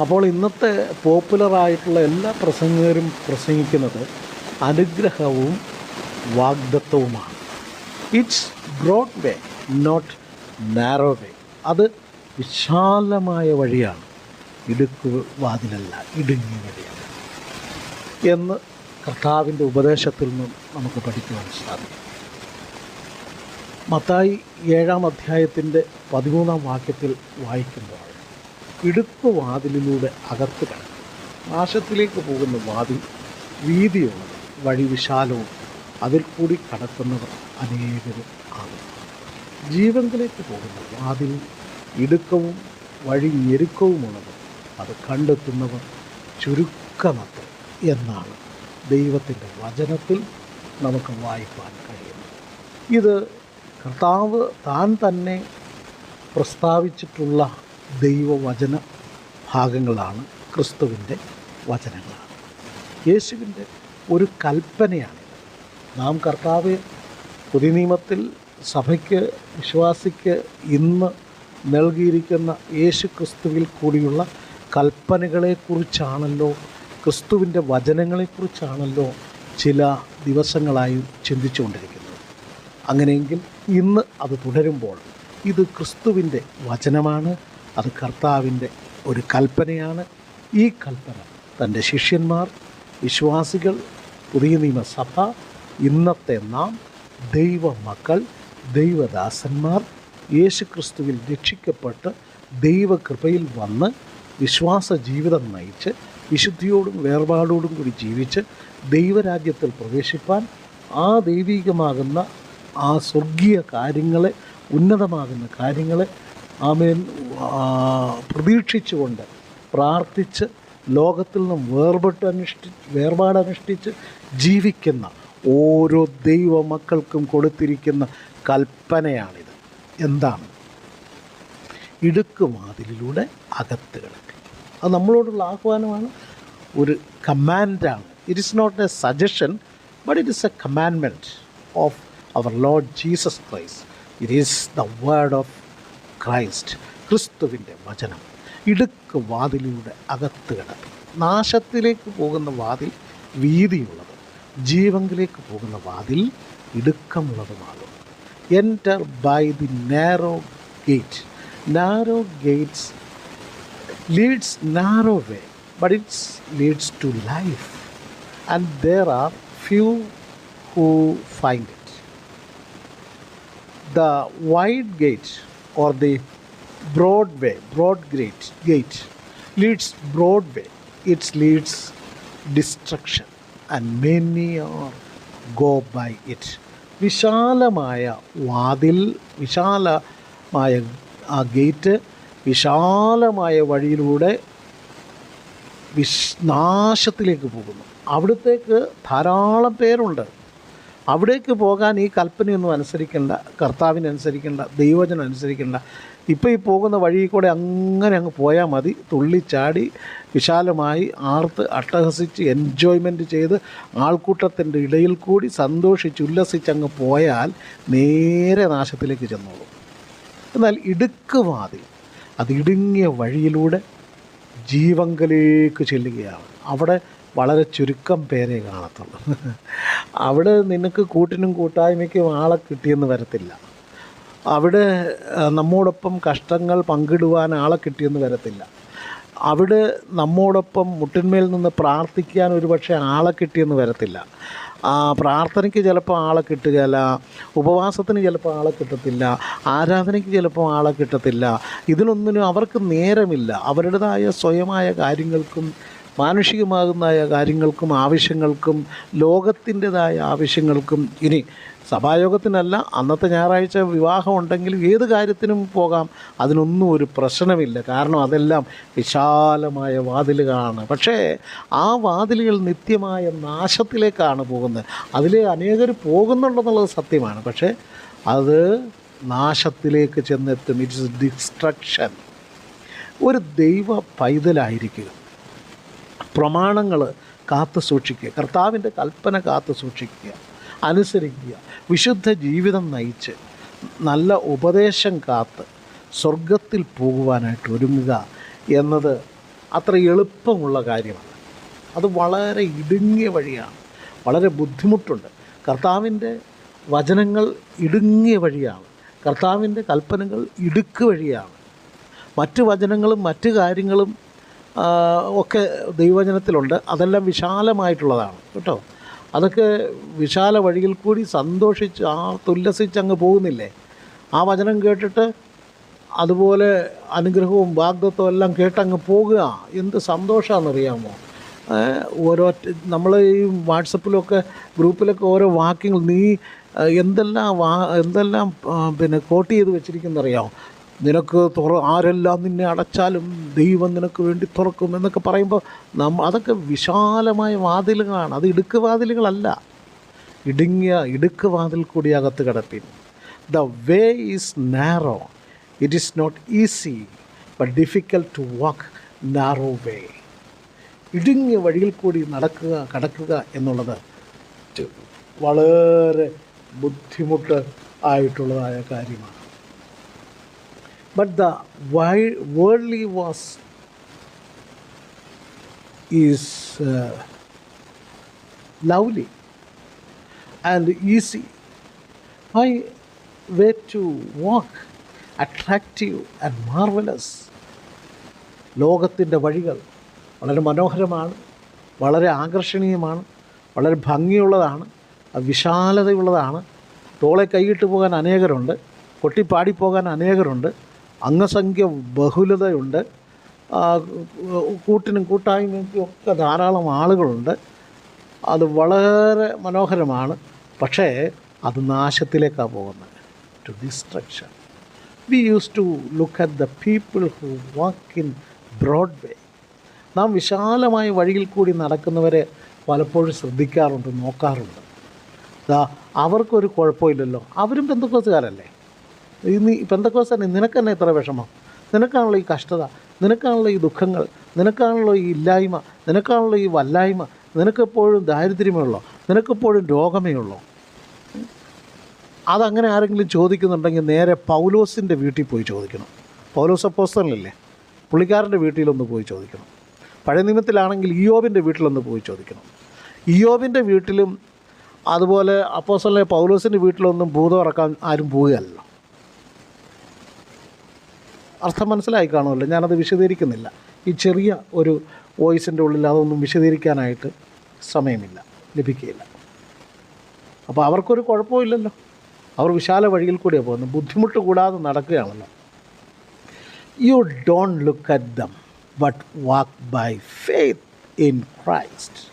അപ്പോൾ ഇന്നത്തെ പോപ്പുലറായിട്ടുള്ള എല്ലാ പ്രസംഗകരും പ്രസംഗിക്കുന്നത് അനുഗ്രഹവും വാഗ്ദത്വവുമാണ്. It's broad way not narrow way അത് വിശാലമായ വഴിയാണ്. ഇടുക്കു വാതിലല്ല ഇടുങ്ങിയ വഴിയാണ്. എന്ന് കർത്താവിന്റെ ഉപദേശത്തിൽ നിന്നും നമുക്ക് പഠിക്കുവാൻ സാധിക്കും. മത്തായി ഏഴാം അധ്യായത്തിന്റെ പതിമൂന്നാം വാക്യത്തിൽ വായിക്കുമ്പോൾ ഇടുക്കു വാതിലിലൂടെ അകത്ത് കിടക്കും. നാശത്തിലേക്ക് പോകുന്ന വാതിൽ വീതിയുള്ള വഴി വിശാലവും അതിൽ കൂടി കടക്കുന്നവർ അനേകരും ആകും ജീവങ്കിലേക്ക് പോകുന്ന വാതിൽ ഇടുക്കവും വഴി ഞെരുക്കവുമുള്ളത് അത് കണ്ടെത്തുന്നവർ ചുരുക്കമത്ര എന്നാണ് ദൈവത്തിന്റെ വചനത്തിൽ നമുക്ക് വായിക്കാൻ കഴിയുന്നത്. ഇത് കർത്താവ് താൻ തന്നെ പ്രസ്താവിച്ചിട്ടുള്ള ദൈവവചന ഭാഗങ്ങളാണ് ക്രിസ്തുവിന്റെ വചനങ്ങളാണ് യേശുവിന്റെ ഒരു കൽപ്പനയാണ്. നാം കർത്താവ് പുതിയ നിയമത്തിൽ സഭയ്ക്ക് വിശ്വാസിക്ക് ഇന്ന് നൽകിയിരിക്കുന്ന യേശു ക്രിസ്തുവിൽ കൂടിയുള്ള കൽപ്പനകളെക്കുറിച്ചാണല്ലോ ക്രിസ്തുവിന്റെ വചനങ്ങളെക്കുറിച്ചാണല്ലോ ചില ദിവസങ്ങളായി ചിന്തിച്ചുകൊണ്ടിരിക്കുന്നത്. അങ്ങനെയെങ്കിൽ ഇന്ന് അത് തുടരുമ്പോൾ ഇത് ക്രിസ്തുവിന്റെ വചനമാണ് അത് കർത്താവിന്റെ ഒരു കൽപ്പനയാണ്. ഈ കൽപ്പന തന്റെ ശിഷ്യന്മാർ വിശ്വാസികൾ പുതിയ നിയമസഭ ഇന്നത്തെ നാം ദൈവമക്കൾ ദൈവദാസന്മാർ യേശുക്രിസ്തുവിൽ രക്ഷിക്കപ്പെട്ട് ദൈവകൃപയിൽ വന്ന് വിശ്വാസ ജീവിതം നയിച്ച് വിശുദ്ധിയോടും വേർപാടോടും കൂടി ജീവിച്ച് ദൈവരാജ്യത്തിൽ പ്രവേശിപ്പാൻ ആ ദൈവികമാകുന്ന ആ സ്വർഗീയ കാര്യങ്ങളെ ഉന്നതമാകുന്ന കാര്യങ്ങളെ ആമേൻ പ്രതീക്ഷിച്ചുകൊണ്ട് പ്രാർത്ഥിച്ച് ലോകത്തിൽ നിന്നും വേർപെട്ട് അനുഷ്ഠി വേർപാടനുഷ്ഠിച്ച് ജീവിക്കുന്ന ഓരോ ദൈവ മക്കൾക്കും കൊടുത്തിരിക്കുന്ന കൽപ്പനയാണിത്. എന്താണ്? ഇടുക്കുമാതിലൂടെ അകത്ത് കിടക്കുക. അത് നമ്മളോടുള്ള ആഹ്വാനമാണ്. ഒരു കമാൻഡാണ്. It is not a suggestion but it is a കമാൻമെന്റ് of our lord Jesus Christ it is the word of Christ ക്രിസ്തുവിന്റെ വചനം. ഇടുക്ക് വാതിലിലൂടെ അകത്ത് കിടക്കും. നാശത്തിലേക്ക് പോകുന്ന വാതിൽ വീതിയുള്ളത് ജീവങ്കിലേക്ക് പോകുന്ന വാതിൽ ഇടുക്കമുള്ളതുമാകും. Enter by the narrow gate narrow gates leads narrow way but it's leads to life and there are few who find it the wide gate or the broad way, broad gate, gate leads broad way. It leads destruction, and many are go by it. വിശാലമായ വാതിൽ വിശാലമായ ആ gate വിശാലമായ വഴിയിലൂടെ വിശ് നാശത്തിലേക്ക് പോകുന്നു അവിടത്തേക്ക് ധാരാളം പേരുണ്ട് അവിടേക്ക് പോകാൻ ഈ കൽപ്പനയൊന്നും അനുസരിക്കേണ്ട കർത്താവിനെ അനുസരിക്കേണ്ട ദൈവജനം അനുസരിക്കേണ്ട. ഇപ്പോൾ ഈ പോകുന്ന വഴി കൂടെ അങ്ങനെ അങ്ങ് പോയാൽ മതി. തുള്ളിച്ചാടി വിശാലമായി ആർത്ത് അട്ടഹസിച്ച് എൻജോയ്മെന്റ് ചെയ്ത് ആൾക്കൂട്ടത്തിന്റെ ഇടയിൽ കൂടി സന്തോഷിച്ച് ഉല്ലസിച്ച് അങ്ങ് പോയാൽ നേരെ നാശത്തിലേക്ക് ചെന്നോളൂ. എന്നാൽ ഇടുക്കുവാതിൽ അത് ഇടുങ്ങിയ വഴിയിലൂടെ ജീവങ്കലേക്ക് ചെല്ലുകയാണ്. അവിടെ വളരെ ചുരുക്കം പേരെ കാണത്തുള്ളൂ. അവിടെ നിനക്ക് കൂട്ടിനും കൂട്ടായ്മയ്ക്കും ആളെ കിട്ടിയെന്ന് വരത്തില്ല. അവിടെ നമ്മോടൊപ്പം കഷ്ടങ്ങൾ പങ്കിടുവാൻ ആളെ കിട്ടിയെന്ന് വരത്തില്ല. അവിടെ നമ്മോടൊപ്പം മുട്ടിന്മേൽ നിന്ന് പ്രാർത്ഥിക്കാൻ ഒരുപക്ഷെ ആളെ കിട്ടിയെന്ന് വരത്തില്ല. പ്രാർത്ഥനയ്ക്ക് ചിലപ്പോൾ ആളെ കിട്ടുകയില്ല ഉപവാസത്തിന് ചിലപ്പോൾ ആളെ കിട്ടത്തില്ല ആരാധനയ്ക്ക് ചിലപ്പോൾ ആളെ കിട്ടത്തില്ല. ഇതിനൊന്നിനും അവർക്ക് നേരമില്ല. അവരുടേതായ സ്വയമായ കാര്യങ്ങൾക്കും മാനുഷികമാകുന്ന കാര്യങ്ങൾക്കും ആവശ്യങ്ങൾക്കും ലോകത്തിന്റെതായ ആവശ്യങ്ങൾക്കും ഇനി സഭായോഗത്തിനല്ല അന്നത്തെ ഞായറാഴ്ച വിവാഹം ഉണ്ടെങ്കിൽ ഏത് കാര്യത്തിനും പോകാം. അതിനൊന്നും ഒരു പ്രശ്നമില്ല. കാരണം അതെല്ലാം വിശാലമായ വാതിലുകളാണ്. പക്ഷേ ആ വാതിലുകൾ നിത്യമായ നാശത്തിലേക്കാണ് പോകുന്നത്. അതിൽ അനേകർ പോകുന്നുണ്ടെന്നുള്ളത് സത്യമാണ്. പക്ഷേ അത് നാശത്തിലേക്ക് ചെന്നെത്തും. ഇറ്റ്സ് ഡിസ്ട്രക്ഷൻ ഒരു ദൈവ പൈതലായിരിക്കുക. പ്രമാണങ്ങൾ കാത്തു സൂക്ഷിക്കുക. കർത്താവിന്റെ കൽപ്പന കാത്തു സൂക്ഷിക്കുക. അനുസരിക്കുക. വിശുദ്ധ ജീവിതം നയിച്ച് നല്ല ഉപദേശം കാത്ത് സ്വർഗത്തിൽ പോകുവാനായിട്ട് ഒരുങ്ങുക എന്നത് അത്ര എളുപ്പമുള്ള കാര്യമാണ്. അത് വളരെ ഇടുങ്ങിയ വഴിയാണ്. വളരെ ബുദ്ധിമുട്ടുണ്ട്. കർത്താവിന്റെ വചനങ്ങൾ ഇടുങ്ങിയ വഴിയാണ്. കർത്താവിന്റെ കൽപ്പനകൾ ഇടുക്ക് വഴിയാണ്. മറ്റ് വചനങ്ങളും മറ്റ് കാര്യങ്ങളും ഒക്കെ ദൈവവചനത്തിലുണ്ട്. അതെല്ലാം വിശാലമായിട്ടുള്ളതാണ്. കേട്ടോ? അതൊക്കെ വിശാല വഴിയിൽ കൂടി സന്തോഷിച്ച് ആ തുല്ലസിച്ച് അങ്ങ് പോകുന്നില്ലേ? ആ വചനം കേട്ടിട്ട് അതുപോലെ അനുഗ്രഹവും വാഗ്ദത്വവും എല്ലാം കേട്ടങ്ങ് പോകുക. എന്ത് സന്തോഷമാണെന്നറിയാമോ ഓരോ നമ്മൾ ഈ വാട്സപ്പിലൊക്കെ ഗ്രൂപ്പിലൊക്കെ ഓരോ വാക്യങ്ങൾ നീ എന്തെല്ലാം വാ എന്തെല്ലാം പിന്നെ കോട്ട് ചെയ്ത് വെച്ചിരിക്കുന്നറിയാമോ? നിനക്ക് തുറ ആരെല്ലാം നിന്നെ അടച്ചാലും ദൈവം നിനക്ക് വേണ്ടി തുറക്കും എന്നൊക്കെ പറയുമ്പോൾ നമ്മ അതൊക്കെ വിശാലമായ വാതിലുകളാണ്. അത് ഇടുക്ക് വാതിലുകളല്ല. ഇടുങ്ങിയ ഇടുക്ക് വാതിൽ കൂടി അകത്ത് കിടപ്പിൻ. The way is narrow it is not easy but difficult to walk narrow way ഇടുങ്ങിയ വഴിയിൽ കൂടി നടക്കുക കടക്കുക എന്നുള്ളത് വളരെ ബുദ്ധിമുട്ട് ആയിട്ടുള്ളതായ കാര്യമാണ്. But the worldly was is uh, lovely. And easy my way to walk attractive and marvellous ലോകത്തിന്റെ വഴികൾ വളരെ മനോഹരമാണ് വളരെ ആകർഷണീയമാണ് വളരെ ഭംഗിയുള്ളതാണ് വിശാലതയുള്ളതാണ്. തോളെ കൈയിട്ട് പോകാൻ അനേകരുണ്ട് കൊട്ടിപ്പാടിപ്പോകാൻ അനേകരുണ്ട്. അംഗസംഖ്യ ബഹുലതയുണ്ട്. കൂട്ടിനും കൂട്ടായ്മയ്ക്കും ഒക്കെ ധാരാളം ആളുകളുണ്ട്. അത് വളരെ മനോഹരമാണ്. പക്ഷേ അത് നാശത്തിലേക്കാണ് പോകുന്നത്. To destruction we use to look at the people who walk in broad way നാം വിശാലമായ വഴിയിൽ കൂടി നടക്കുന്നവരെ പലപ്പോഴും ശ്രദ്ധിക്കാറുണ്ട് നോക്കാറുണ്ട്. അവർക്കൊരു കുഴപ്പമില്ലല്ലോ. അവരും പെന്തക്കോസുകാരല്ലേ ഈ നീ തന്നെ നിനക്ക് തന്നെ ഇത്ര വിഷമം? നിനക്കാണല്ലോ ഈ കഷ്ടത നിനക്കാണല്ലോ ഈ ദുഃഖങ്ങൾ നിനക്കാണല്ലോ ഈ ഇല്ലായ്മ നിനക്കാണല്ലോ ഈ വല്ലായ്മ നിനക്കെപ്പോഴും ദാരിദ്ര്യമേ ഉള്ളോ നിനക്കെപ്പോഴും രോഗമേ ഉള്ളോ അതങ്ങനെ ആരെങ്കിലും ചോദിക്കുന്നുണ്ടെങ്കിൽ നേരെ പൗലോസിന്റെ വീട്ടിൽ പോയി ചോദിക്കണം. പൗലോസ് അപ്പോസ്തലനില്ലേ? പുള്ളിക്കാരന്റെ വീട്ടിലൊന്ന് പോയി ചോദിക്കണം. പഴയ നിയമത്തിലാണെങ്കിൽ ഇയോബിന്റെ വീട്ടിലൊന്ന് പോയി ചോദിക്കണം. ഇയോബിന്റെ വീട്ടിലും അതുപോലെ അപ്പോസ്റ്റലിനെ പൗലോസിന്റെ വീട്ടിലൊന്നും ഭൂതം ഇറക്കാൻ ആരും പോവുകയല്ലോ. അർത്ഥം മനസ്സിലായി കാണുമല്ലോ. ഞാനത് വിശദീകരിക്കുന്നില്ല. ഈ ചെറിയ ഒരു വോയിസിന്റെ ഉള്ളിൽ അതൊന്നും വിശദീകരിക്കാനായിട്ട് സമയമില്ല. ലഭിക്കുകയില്ല. അപ്പോൾ അവർക്കൊരു കുഴപ്പമില്ലല്ലോ. അവർ വിശാല വഴിയിൽ കൂടിയാണ് പോകുന്നത്. ബുദ്ധിമുട്ട് കൂടാതെ നടക്കുകയാണല്ലോ. You don't look at them but walk by faith in Christ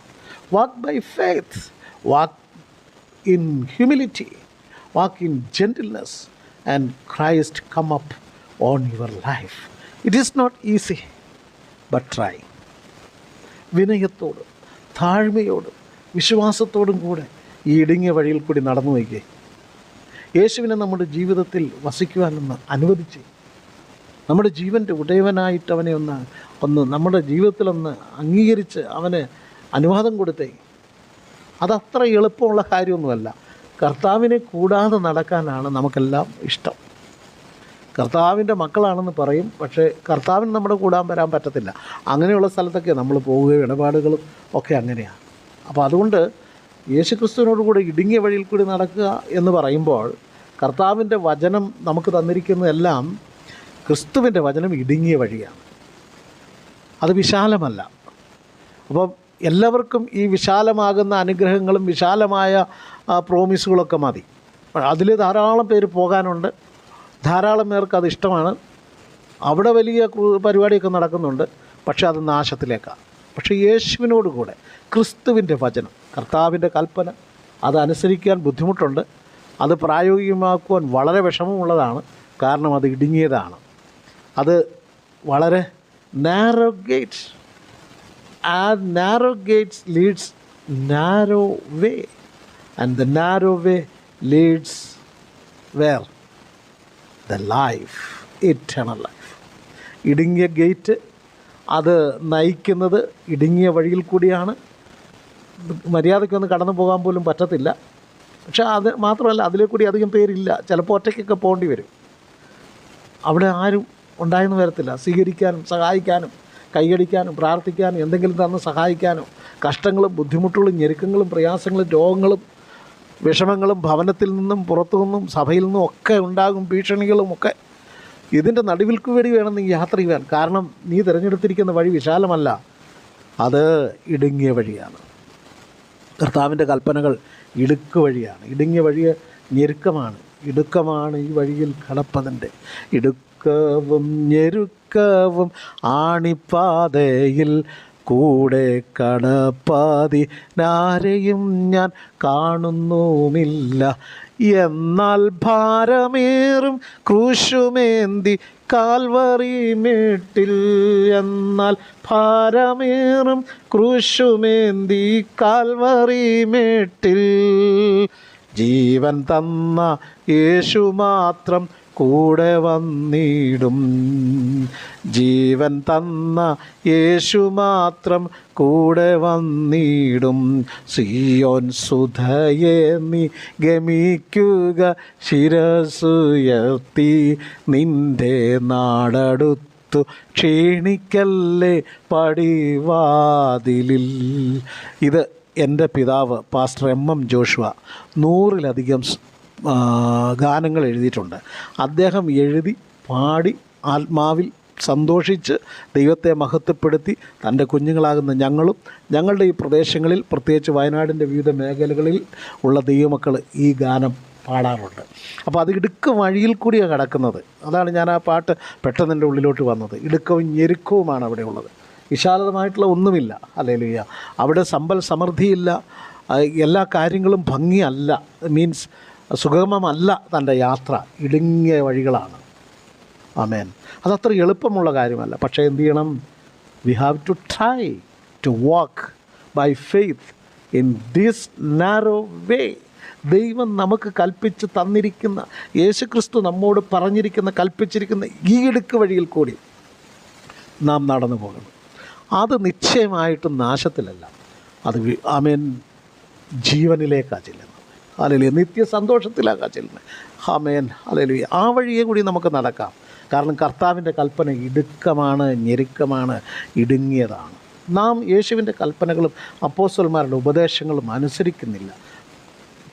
walk by faith walk in humility walk in gentleness and Christ come up on your life. It is not easy, but try. വിനയത്തോടും താഴ്മയോടും വിശ്വാസത്തോടും കൂടെ ഈ ഇടുങ്ങിയ വഴിയിൽ കൂടി നടന്നു വയ്ക്കേ യേശുവിനെ നമ്മുടെ ജീവിതത്തിൽ വസിക്കുവാനൊന്ന് അനുവദിച്ച് നമ്മുടെ ജീവന്റെ ഉടയവനായിട്ട് അവനെ ഒന്ന് ഒന്ന് നമ്മുടെ ജീവിതത്തിലൊന്ന് അംഗീകരിച്ച് അവന് അനുവാദം കൊടുത്തേ അതത്ര എളുപ്പമുള്ള കാര്യമൊന്നുമല്ല കർത്താവിനെ കൂടാതെ നടക്കാനാണ് നമുക്കെല്ലാം ഇഷ്ടം കർത്താവിന്റെ മക്കളാണെന്ന് പറയും പക്ഷേ കർത്താവിന് നമ്മുടെ കൂടാൻ വരാൻ പറ്റത്തില്ല. അങ്ങനെയുള്ള സ്ഥലത്തൊക്കെ നമ്മൾ പോവുകയും ഇടപാടുകളും ഒക്കെ അങ്ങനെയാണ്. അപ്പോൾ അതുകൊണ്ട് യേശുക്രിസ്തുവിനോട് കൂടെ ഇടുങ്ങിയ വഴിയിൽ കൂടി നടക്കുക എന്ന് പറയുമ്പോൾ കർത്താവിന്റെ വചനം നമുക്ക് തന്നിരിക്കുന്നതെല്ലാം ക്രിസ്തുവിന്റെ വചനം ഇടുങ്ങിയ വഴിയാണ്. അത് വിശാലമല്ല. അപ്പം എല്ലാവർക്കും ഈ വിശാലമാകുന്ന അനുഗ്രഹങ്ങളും വിശാലമായ പ്രോമിസുകളൊക്കെ മതി. അതിൽ ധാരാളം പേര് പോകാനുണ്ട്. ധാരാളം പേർക്ക് അത് ഇഷ്ടമാണ്. അവിടെ വലിയ പരിപാടിയൊക്കെ നടക്കുന്നുണ്ട്. പക്ഷേ അത് നാശത്തിലേക്കാണ് പക്ഷേ യേശുവിനോട് കൂടെ ക്രിസ്തുവിന്റെ വചനം കർത്താവിന്റെ കൽപ്പന അതനുസരിക്കാൻ ബുദ്ധിമുട്ടുണ്ട്. അത് പ്രായോഗികമാക്കുവാൻ വളരെ വിഷമമുള്ളതാണ്. കാരണം അത് ഇടുങ്ങിയതാണ്. അത് വളരെ നാരോ ഗേറ്റ്സ് ആ narrow gates leads narrow way and the narrow way leads where? The life eternal life ഇടുങ്ങിയ ഗേറ്റ് അത് നയിക്കുന്നത് ഇടുങ്ങിയ വഴിയിൽ കൂടിയാണ്. മര്യാദയ്ക്കൊന്ന് കടന്നു പോകാൻ പോലും പറ്റത്തില്ല. പക്ഷെ അത് മാത്രമല്ല അതിലെ കൂടി അധികം പേരില്ല. ചിലപ്പോൾ ഒറ്റയ്ക്കൊക്കെ പോകേണ്ടി വരും. അവിടെ ആരും ഉണ്ടായെന്ന് വരത്തില്ല. സ്വീകരിക്കാനും സഹായിക്കാനും കൈയടിക്കാനും പ്രാർത്ഥിക്കാനും എന്തെങ്കിലും തന്ന് സഹായിക്കാനും കഷ്ടങ്ങളും ബുദ്ധിമുട്ടുകളും ഞെരുക്കങ്ങളും പ്രയാസങ്ങളും രോഗങ്ങളും വിഷമങ്ങളും ഭവനത്തിൽ നിന്നും പുറത്തു നിന്നും സഭയിൽ നിന്നും ഒക്കെ ഉണ്ടാകും ഭീഷണികളും ഒക്കെ ഇതിന്റെ നടുവിൽക്ക് വേണ്ടി വേണം നീ യാത്ര ചെയ്യാൻ. കാരണം നീ തിരഞ്ഞെടുത്തിരിക്കുന്ന വഴി വിശാലമല്ല അത് ഇടുങ്ങിയ വഴിയാണ്. കർത്താവിന്റെ കൽപ്പനകൾ ഇടുക്ക് വഴിയാണ്. ഇടുങ്ങിയ വഴി ഞെരുക്കമാണ്. ഇടുക്കമാണ് ഈ വഴിയിൽ കടപ്പതിന്റെ ഇടുക്കവും ഞെരുക്കവും ആണിപ്പാതയിൽ കൂടെ കടപ്പാതിനാരെയും ഞാൻ കാണുന്നുമില്ല. എന്നാൽ ഭാരമേറും ക്രൂശുമേന്തി കാൽവറി മേട്ടിൽ. എന്നാൽ ഭാരമേറും ക്രൂശുമേന്തി കാൽവറി മേട്ടിൽ. ജീവൻ തന്ന യേശു മാത്രം കൂടെ വന്നിടും. ജീവൻ തന്ന യേശു മാത്രം കൂടെ വന്നിടും. സിയോൻ സുധയെ നീ ഗമിക്കുക ശിരസുയർത്തി നിന്റെ നാടടുത്തു ക്ഷീണിക്കല്ലേ പടിവാതിലിൽ. ഇത് എന്റെ പിതാവ് പാസ്റ്റർ എം എം ജോഷുവ. നൂറിലധികം ഗാനങ്ങൾ എഴുതിയിട്ടുണ്ട്. അദ്ദേഹം എഴുതി പാടി ആത്മാവിൽ സന്തോഷിച്ച് ദൈവത്തെ മഹത്വപ്പെടുത്തി തന്റെ കുഞ്ഞുങ്ങളാകുന്ന ഞങ്ങളും ഞങ്ങളുടെ ഈ പ്രദേശങ്ങളിൽ പ്രത്യേകിച്ച് വയനാടിന്റെ വിവിധ മേഖലകളിൽ ഉള്ള ദൈവമക്കൾ ഈ ഗാനം പാടാറുണ്ട്. അപ്പോൾ അത് ഇടുക്ക വഴിയിൽ കൂടിയാണ് കിടക്കുന്നത്. അതാണ് ഞാൻ ആ പാട്ട് പെട്ടെന്ന് എന്റെ ഉള്ളിലോട്ട് വന്നത്. ഇടുക്കവും ഞെരുക്കവുമാണ് അവിടെ ഉള്ളത്. വിശാലമായിട്ടുള്ള ഒന്നുമില്ല. അല്ലേലുയ്യ. അവിടെ സമ്പൽ സമൃദ്ധിയില്ല. എല്ലാ കാര്യങ്ങളും ഭംഗിയല്ല. മീൻസ് സുഗമമല്ല തന്റെ യാത്ര ഇടുങ്ങിയ വഴികളാണ്. ആമേൻ. അതത്ര എളുപ്പമുള്ള കാര്യമല്ല. പക്ഷേ എന്തു ചെയ്യണം? We have to try to walk by faith in this narrow way ദൈവം നമുക്ക് കൽപ്പിച്ച് തന്നിരിക്കുന്ന യേശുക്രിസ്തു നമ്മോട് പറഞ്ഞിരിക്കുന്ന കൽപ്പിച്ചിരിക്കുന്ന ഈ ഇടുക്ക് വഴിയിൽ കൂടി നാം നടന്നു പോകണം. അത് നിശ്ചയമായിട്ടും നാശത്തിലല്ല. അത് ആമേൻ ജീവനിലേക്കാ ചെല്ലുന്നത്. അല്ലെലു നിത്യ സന്തോഷത്തിലാക്കാ ചെല്ലുന്നത്. ഹമേൻ അല്ലെങ്കിൽ ആ വഴിയെ കൂടി നമുക്ക് നടക്കാം. കാരണം കർത്താവിന്റെ കൽപ്പന ഇടുക്കമാണ് ഞെരുക്കമാണ് ഇടുങ്ങിയതാണ്. നാം യേശുവിന്റെ കൽപ്പനകളും അപ്പോസ്വന്മാരുടെ ഉപദേശങ്ങളും അനുസരിക്കുന്നില്ല.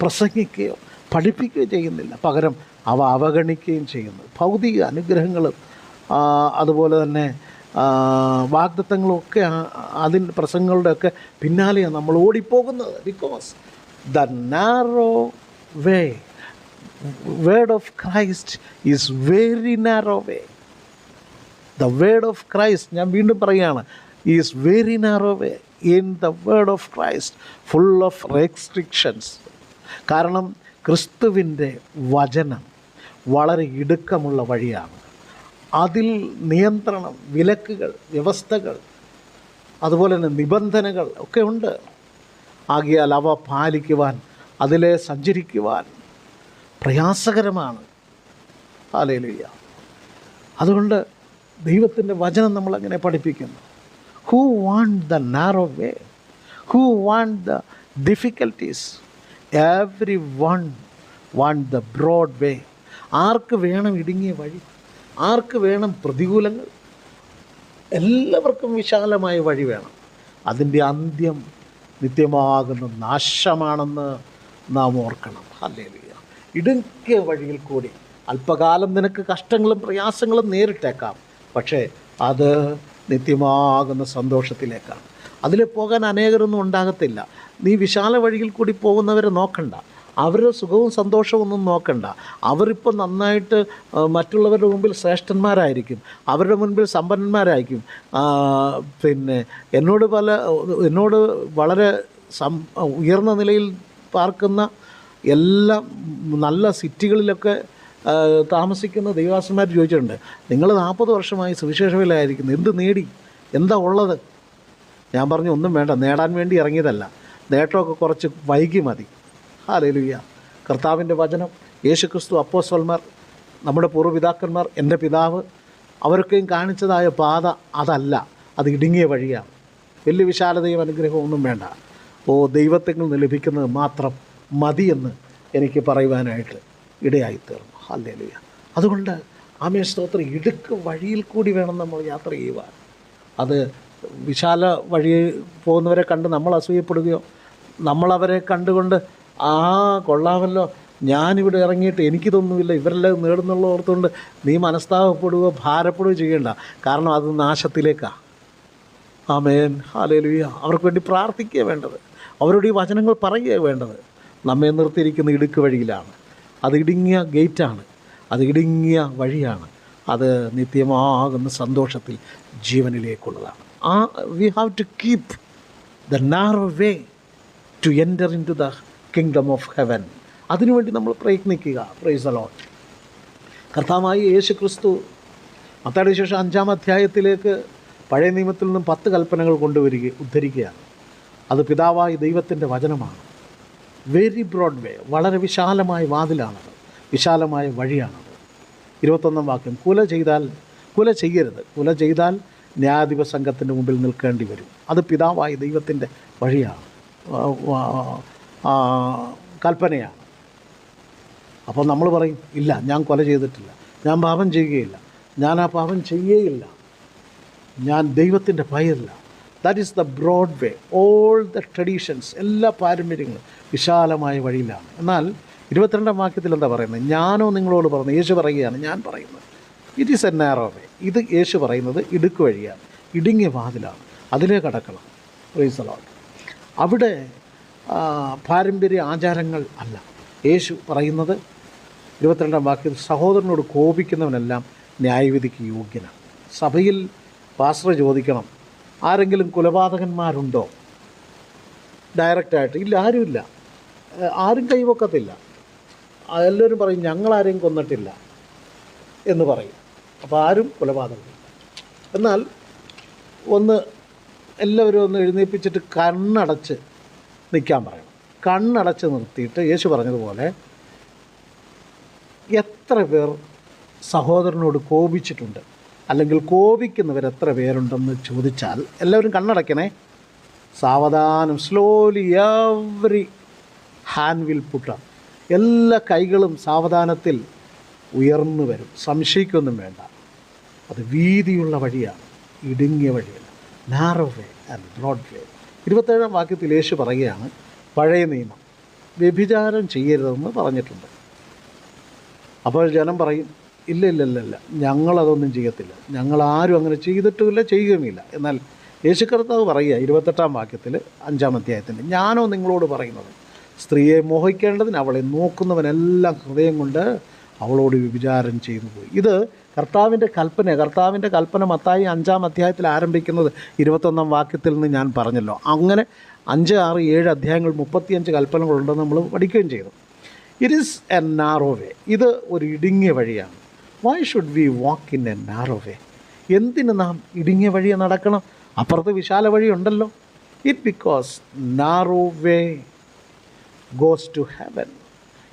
പ്രസംഗിക്കുകയോ പഠിപ്പിക്കുകയോ ചെയ്യുന്നില്ല. പകരം അവ അവഗണിക്കുകയും ചെയ്യുന്നു. ഭൗതിക അനുഗ്രഹങ്ങളും അതുപോലെ തന്നെ വാഗ്ദത്തങ്ങളും ഒക്കെ അതിന്റെ പ്രസംഗങ്ങളുടെയൊക്കെ പിന്നാലെയാണ് നമ്മൾ ഓടിപ്പോകുന്നത്. Because the narrow way word of Christ is very narrow way the word of Christ ഞാൻ വീണ്ടും പറയുകയാണ് is very narrow way in the word of Christ full of restrictions കാരണം ക്രിസ്തുവിന്റെ വചനം വളരെ ഇടുക്കമുള്ള വഴിയാണ്. അതിൽ നിയന്ത്രണം വിലക്കുകൾ വ്യവസ്ഥകൾ അതുപോലെ തന്നെ നിബന്ധനകൾ ഒക്കെ ഉണ്ട്. ആകിയാൽ അവ പാലിക്കുവാൻ അതിലെ സഞ്ചരിക്കുവാൻ പ്രയാസകരമാണ്. ഹാലേലുയ്യ അതുകൊണ്ട് ദൈവത്തിന്റെ വചനം നമ്മളങ്ങനെ പഠിപ്പിക്കുന്നു. Who want the narrow way who want the difficulties everyone want the broad way ആർക്ക് വേണം ഇടുങ്ങിയ വഴി? ആർക്ക് വേണം പ്രതികൂലങ്ങൾ? എല്ലാവർക്കും വിശാലമായ വഴി വേണം. അതിന്റെ അന്ത്യം നിത്യമാകുന്ന നാശമാണെന്ന് നാം ഓർക്കണം. അല്ലേലിയ ഇടുക്കിയ വഴിയിൽ കൂടി അല്പകാലം നിനക്ക് കഷ്ടങ്ങളും പ്രയാസങ്ങളും നേരിട്ടേക്കാം. പക്ഷേ അത് നിത്യമാകുന്ന സന്തോഷത്തിലേക്കാണ്. അതിൽ പോകാൻ അനേകരൊന്നും ഉണ്ടാകത്തില്ല. നീ വിശാല വഴിയിൽ കൂടി പോകുന്നവരെ നോക്കണ്ട. അവരുടെ സുഖവും സന്തോഷവും ഒന്നും നോക്കണ്ട. അവരിപ്പോൾ നന്നായിട്ട് മറ്റുള്ളവരുടെ മുമ്പിൽ ശ്രേഷ്ഠന്മാരായിരിക്കും. അവരുടെ മുൻപിൽ സമ്പന്നന്മാരായിരിക്കും. പിന്നെ എന്നോട് പല എന്നോട് വളരെ സം ഉയർന്ന നിലയിൽ പാർക്കുന്ന എല്ലാ നല്ല സിറ്റികളിലൊക്കെ താമസിക്കുന്ന ദൈവാസന്മാർ ചോദിച്ചിട്ടുണ്ട്. നിങ്ങൾ നാൽപ്പത് വർഷമായി സുവിശേഷവിലായിരിക്കുന്നു എന്ത് നേടി? എന്താ ഉള്ളത്? ഞാൻ പറഞ്ഞു ഒന്നും വേണ്ട. നേടാൻ വേണ്ടി ഇറങ്ങിയതല്ല. നേട്ടമൊക്കെ കുറച്ച് വൈകി മതി. ഹാലേലുയ്യ കർത്താവിന്റെ വചനം യേശു ക്രിസ്തു അപ്പോസ്വൽമാർ നമ്മുടെ പൂർവപിതാക്കന്മാർ എന്റെ പിതാവ് അവരൊക്കെയും കാണിച്ചതായ പാത അതല്ല അത് ഇടുങ്ങിയ വഴിയാണ്. വലിയ വിശാലതയും അനുഗ്രഹവും ഒന്നും വേണ്ട. ഓ ദൈവത്തിൽ നിന്ന് ലഭിക്കുന്നത് മാത്രം മതിയെന്ന് എനിക്ക് പറയുവാനായിട്ട് ഇടയായി തീർന്നു ഹല്ലേലൂയ അതുകൊണ്ട് ആമേ സ്തോത്രം. ഇടുക്ക് വഴിയിൽ കൂടി വേണം നമ്മൾ യാത്ര ചെയ്യുവാൻ. അത് വിശാല വഴി പോകുന്നവരെ കണ്ട് നമ്മൾ അസൂയപ്പെടുകയോ നമ്മളവരെ കണ്ടുകൊണ്ട് ആ കൊള്ളാമല്ലോ. ഞാനിവിടെ ഇറങ്ങിയിട്ട് എനിക്കിതൊന്നുമില്ല. ഇവരെല്ലാം നേടുന്നുള്ള ഓർത്തുകൊണ്ട് നീ മനസ്താപപ്പെടുകയോ ഭാരപ്പെടുകയോ ചെയ്യണ്ട. കാരണം അത് നാശത്തിലേക്കാണ് ആമേൻ. ഹാലേലുയ അവർക്ക് വേണ്ടി പ്രാർത്ഥിക്കുക വേണ്ടത്. അവരോട് ഈ വചനങ്ങൾ പറയുക വേണ്ടത്. നമ്മെ നിർത്തിയിരിക്കുന്ന ഇടുക്ക് വഴിയിലാണ്. അത് ഇടുങ്ങിയ ഗേറ്റാണ്. അത് ഇടുങ്ങിയ വഴിയാണ്. അത് നിത്യമാകുന്ന സന്തോഷത്തിൽ ജീവനിലേക്കുള്ളതാണ്. ആ we have to keep the narrow way to enter in to the kingdom of heaven അതിനുവേണ്ടി നമ്മൾ പ്രയത്നിക്കുക. പ്രൈസ് അലോൺ കർത്താവായി യേശു ക്രിസ്തു മത്താടി ശേഷം അഞ്ചാം അധ്യായത്തിലേക്ക് പഴയ നിയമത്തിൽ നിന്നും പത്ത് കൽപ്പനകൾ കൊണ്ടുവരിക ഉദ്ധരിക്കുകയാണ്. അത് പിതാവായ ദൈവത്തിന്റെ വചനമാണ്. വെരി ബ്രോഡ് വേ വളരെ വിശാലമായ വാതിലാണത്. വിശാലമായ വഴിയാണത്. ഇരുപത്തൊന്നാം വാക്യം കുല ചെയ്താൽ കുല ചെയ്യരുത്. കുല ചെയ്താൽ ന്യായാധിപ സംഘത്തിന്റെ മുമ്പിൽ നിൽക്കേണ്ടി വരും. അത് പിതാവായ ദൈവത്തിന്റെ വഴിയാണ്. കൽപ്പനയാണ് അപ്പോൾ നമ്മൾ പറയും ഇല്ല ഞാൻ കൊല ചെയ്തിട്ടില്ല. ഞാൻ പാപം ചെയ്യുകയില്ല. ഞാൻ ആ പാപം ചെയ്യുകയില്ല ഞാൻ ദൈവത്തിന്റെ ഭയമില്ല that is the broad way all the traditions എല്ലാ പാരമ്പര്യങ്ങളും വിശാലമായ വഴിയിലാണ്. എന്നാൽ ഇരുപത്തിരണ്ടാം വാക്യത്തിൽ എന്താ പറയുന്നത്? ഞാനോ നിങ്ങളോട് പറഞ്ഞു യേശു പറയുകയാണ് ഞാൻ പറയുന്നത്. It is a narrow way ഇത് യേശു പറയുന്നത് ഇടുക്ക് വഴിയാണ്. ഇടുങ്ങിയ വാതിലാണ്. അതിലേ കടക്കണം. റീസലോട്ട് അവിടെ പാരമ്പര്യ ആചാരങ്ങൾ അല്ല. യേശു പറയുന്നത് ഇരുപത്തിരണ്ടാം വാക്യത്തിൽ സഹോദരനോട് കോപിക്കുന്നവനെല്ലാം ന്യായവിധിക്ക് യോഗ്യനാണ്. സഭയിൽ പാസ്റ്റർ ചോദിക്കണം ആരെങ്കിലും കൊലപാതകന്മാരുണ്ടോ? ഡയറക്റ്റായിട്ട് ഇല്ല ആരുമില്ല. ആരും കൈവക്കത്തില്ല. എല്ലാവരും പറയും ഞങ്ങളാരെയും കൊന്നിട്ടില്ല എന്ന് പറയും. അപ്പോൾ ആരും കൊലപാതകം എന്നാൽ ഒന്ന് എല്ലാവരും ഒന്ന് എഴുന്നേൽപ്പിച്ചിട്ട് കണ്ണടച്ച് നിൽക്കാൻ പറയണം കണ്ണടച്ച് നിർത്തിയിട്ട് യേശു പറഞ്ഞതുപോലെ എത്ര പേർ സഹോദരനോട് കോപിച്ചിട്ടുണ്ട്? അല്ലെങ്കിൽ കോപിക്കുന്നവർ എത്ര പേരുണ്ടെന്ന് ചോദിച്ചാൽ എല്ലാവരും കണ്ണടയ്ക്കണേ. സാവധാനം slowly every hand will put എല്ലാ കൈകളും സാവധാനത്തിൽ ഉയർന്നു വരും. സംശയിക്കൊന്നും വേണ്ട. അത് വീതിയുള്ള വഴിയാണ് ഇടുങ്ങിയ വഴിയല്ല narrow way and broad way ഇരുപത്തേഴാം വാക്യത്തിൽ യേശു പറയുകയാണ് പഴയ നിയമം വ്യഭിചാരം ചെയ്യരുതെന്ന് പറഞ്ഞിട്ടുണ്ട്. അപ്പോൾ ജനം പറയും ഇല്ല ഇല്ല ഇല്ല ഇല്ല ഞങ്ങളതൊന്നും ചെയ്യത്തില്ല. ഞങ്ങളാരും അങ്ങനെ ചെയ്തിട്ടുമില്ല ചെയ്യുകയുമില്ല. എന്നാൽ യേശു കർത്താവ് പറയുക ഇരുപത്തെട്ടാം വാക്യത്തിൽ അഞ്ചാം അധ്യായത്തിന്റെ ഞാനോ നിങ്ങളോട് പറയുന്നത് സ്ത്രീയെ മോഹിക്കേണ്ടതിന് അവളെ നോക്കുന്നവനെല്ലാം ഹൃദയം കൊണ്ട് അവളോട് വിചാരം ചെയ്തു പോയി. ഇത് കർത്താവിന്റെ കൽപ്പന കർത്താവിന്റെ കൽപ്പന മത്തായി അഞ്ചാം അധ്യായത്തിൽ ആരംഭിക്കുന്നത് ഇരുപത്തൊന്നാം വാക്യത്തിൽ നിന്ന് ഞാൻ പറഞ്ഞല്ലോ. അങ്ങനെ അഞ്ച് ആറ് ഏഴ് അധ്യായങ്ങൾ മുപ്പത്തിയഞ്ച് കൽപ്പനകളുണ്ടെന്ന് നമ്മൾ പഠിക്കുകയും ചെയ്തു. It is a narrow way ഇത് ഒരു ഇടുങ്ങിയ വഴിയാണ്. Why should we walk in a narrow way എന്തിന് നാം ഇടുങ്ങിയ വഴിയെ നടക്കണം? അപ്പുറത്ത് വിശാല വഴിയുണ്ടല്ലോ it because narrow way goes to heaven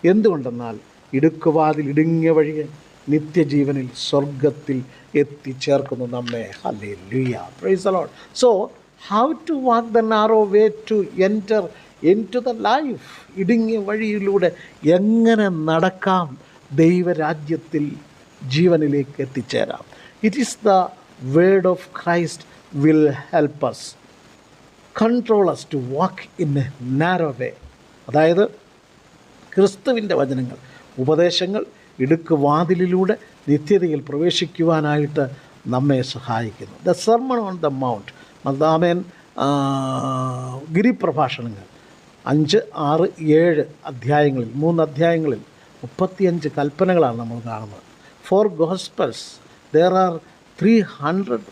എന്തുകൊണ്ടെന്നാൽ ഇടുക്കുവാതിൽ ഇടുങ്ങിയ വഴിയെ നിത്യജീവനിൽ സ്വർഗത്തിൽ എത്തിച്ചേർക്കുന്നു നമ്മെ. Hallelujah praise a lot so how to walk the narrow way to enter into the life ഇടുങ്ങിയ വഴിയിലൂടെ എങ്ങനെ നടക്കാം? ദൈവരാജ്യത്തിൽ ജീവനിലേക്ക് എത്തിച്ചേരാം. It is the word of Christ will help us control us to walk in a narrow way അതായത് ക്രിസ്തുവിന്റെ വചനങ്ങൾ ഉപദേശങ്ങൾ ഇടുക്ക് വാതിലിലൂടെ നിത്യതയിൽ പ്രവേശിക്കുവാനായിട്ട് നമ്മെ സഹായിക്കുന്നു. The sermon on the mount മതാമേൻ ഗിരിപ്രഭാഷണങ്ങൾ. അഞ്ച് ആറ് ഏഴ് അധ്യായങ്ങളിൽ മൂന്ന് അധ്യായങ്ങളിൽ മുപ്പത്തിയഞ്ച് കൽപ്പനകളാണ് നമ്മൾ കാണുന്നത്. Four gospels there are three hundred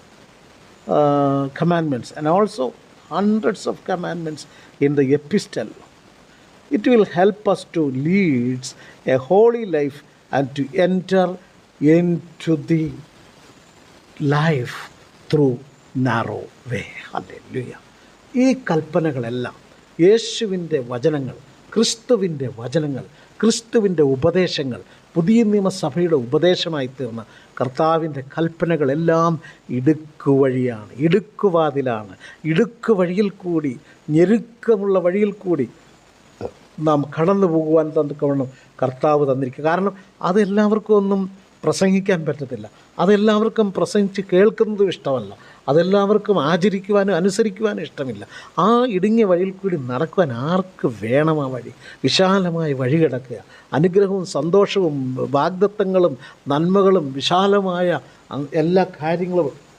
commandments and also hundreds of commandments in the epistle it will help us to leads a holy life and to enter into the life through narrow way. Hallelujah. ഈ കൽപ്പനകളെല്ലാം യേശുവിന്റെ വചനങ്ങൾ ക്രിസ്തുവിന്റെ വചനങ്ങൾ ക്രിസ്തുവിന്റെ ഉപദേശങ്ങൾ പുതിയ നിയമസഭയുടെ ഉപദേശമായി തീർന്ന കർത്താവിന്റെ കൽപ്പനകളെല്ലാം ഇടുക്കു വഴിയാണ് ഇടുക്കുവാതിലാണ് ഇടുക്ക് വഴിയിൽ കൂടി ഞെരുക്കമുള്ള വഴിയിൽ കൂടി നാം കടന്നു പോകുവാൻ തക്കവണ്ണം കർത്താവ് തന്നിരിക്കുക കാരണം അതെല്ലാവർക്കും ഒന്നും പ്രസംഗിക്കാൻ പറ്റത്തില്ല. അതെല്ലാവർക്കും പ്രസംഗിച്ച് കേൾക്കുന്നതും ഇഷ്ടമല്ല. അതെല്ലാവർക്കും ആചരിക്കുവാനും അനുസരിക്കുവാനും ഇഷ്ടമില്ല. ആ ഇടുങ്ങിയ വഴിയിൽ കൂടി നടക്കുവാൻ ആർക്ക് വേണം ആ വഴി? വിശാലമായ വഴി കിടക്കുക. അനുഗ്രഹവും സന്തോഷവും വാഗ്ദത്തങ്ങളും നന്മകളും വിശാലമായ എല്ലാ കാര്യങ്ങളും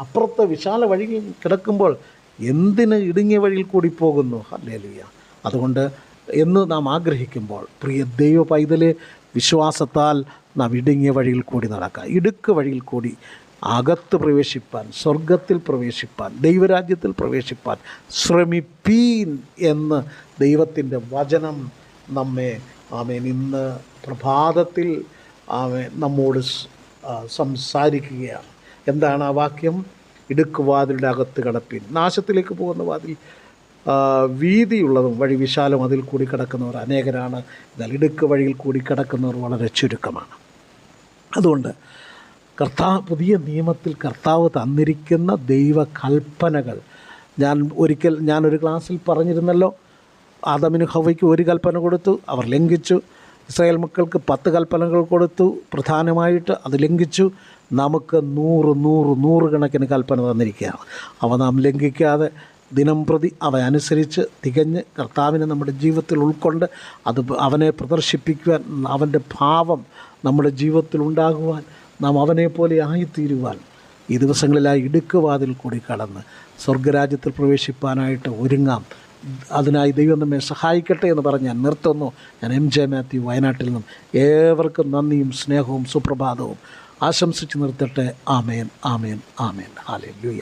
അപ്പുറത്തെ വിശാല വഴി കിടക്കുമ്പോൾ എന്തിന് ഇടുങ്ങിയ വഴിയിൽ കൂടി പോകുന്നു? ഹല്ലേലൂയ. അതുകൊണ്ട് എന്ന് നാം ആഗ്രഹിക്കുമ്പോൾ പ്രിയ ദൈവ പൈതൽ വിശ്വാസത്താൽ നാം ഇടുങ്ങിയ വഴിയിൽ കൂടി നടക്കുക. ഇടുക്ക് വഴിയിൽ കൂടി അകത്ത് പ്രവേശിപ്പാൻ സ്വർഗത്തിൽ പ്രവേശിപ്പാൻ ദൈവരാജ്യത്തിൽ പ്രവേശിപ്പാൻ ശ്രമിപ്പീൻ എന്ന് ദൈവത്തിന്റെ വചനം നമ്മെ ആമേൻ ഇന്ന് പ്രഭാതത്തിൽ ആമേൻ നമ്മോട് സംസാരിക്കുകയാണ്. എന്താണ് ആ വാക്യം? ഇടുക്കുവാതിലുടെ അകത്ത് കടപ്പിൻ. നാശത്തിലേക്ക് പോകുന്ന വാതിൽ വീതിയുള്ളതും വഴി വിശാലം അതിൽ കൂടി കിടക്കുന്നവർ അനേകരാണ്. എന്നാൽ ഇടുക്ക് വഴിയിൽ കൂടി കിടക്കുന്നവർ വളരെ ചുരുക്കമാണ്. അതുകൊണ്ട് കർത്താവ് പുതിയ നിയമത്തിൽ കർത്താവ് തന്നിരിക്കുന്ന ദൈവകൽപ്പനകൾ ഞാൻ ഒരിക്കൽ ഞാനൊരു ക്ലാസ്സിൽ പറഞ്ഞിരുന്നല്ലോ ആദമിന് ഹവയ്ക്ക് ഒരു കൽപ്പന കൊടുത്തു അവർ ലംഘിച്ചു. ഇസ്രായേൽ മക്കൾക്ക് പത്ത് കൽപ്പനകൾ കൊടുത്തു പ്രധാനമായിട്ട് അത് ലംഘിച്ചു. നമുക്ക് നൂറ് നൂറ് നൂറ് കണക്കിന് കൽപ്പന തന്നിരിക്കുകയാണ്. അവ നാം ലംഘിക്കാതെ ദിനം പ്രതി അവയനുസരിച്ച് തികഞ്ഞ് കർത്താവിനെ നമ്മുടെ ജീവിതത്തിൽ ഉൾക്കൊണ്ട് അത് അവനെ പ്രദർശിപ്പിക്കുവാൻ അവന്റെ ഭാവം നമ്മുടെ ജീവിതത്തിൽ ഉണ്ടാകുവാൻ നാം അവനെ പോലെ ആയിത്തീരുവാൻ ഈ ദിവസങ്ങളിലായി ഇടുക്കുവാതിൽ കൂടി കടന്ന് സ്വർഗരാജ്യത്തിൽ പ്രവേശിപ്പാനായിട്ട് ഒരുങ്ങാം. അതിനായി ദൈവം നമ്മെ സഹായിക്കട്ടെ എന്ന് പറഞ്ഞ് ഞാൻ നിർത്തുന്നു. ഞാൻ എം ജെ മാത്യു വയനാട്ടിൽ നിന്നും ഏവർക്കും നന്ദിയും സ്നേഹവും സുപ്രഭാതവും ആശംസിച്ച് നിർത്തട്ടെ. ആമേൻ ആമേൻ ആമേൻ. ഹാലേ ലൂയ